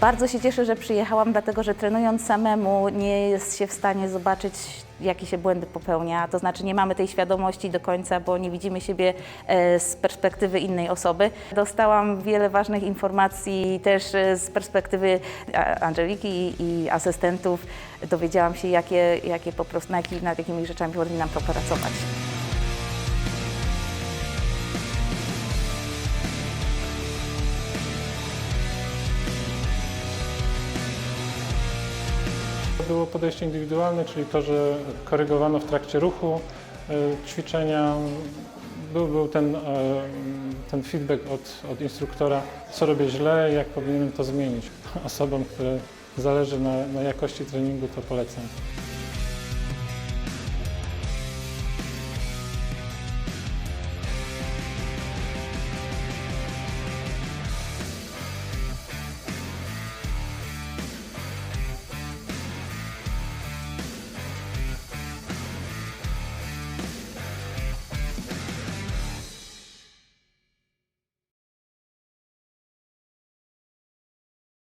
Bardzo się cieszę, że przyjechałam, dlatego że trenując samemu nie jest się w stanie zobaczyć, jakie się błędy popełnia. To znaczy nie mamy tej świadomości do końca, bo nie widzimy siebie e, z perspektywy innej osoby. Dostałam wiele ważnych informacji też e, z perspektywy a- Angeliki i asystentów. Dowiedziałam się, jakie, jakie po prostu, nad jakimi rzeczami powinnam popracować. Było podejście indywidualne, czyli to, że korygowano w trakcie ruchu e, ćwiczenia. Był, był ten, e, ten feedback od, od instruktora, co robię źle, jak powinienem to zmienić. Osobom, które zależy na, na jakości treningu, to polecam.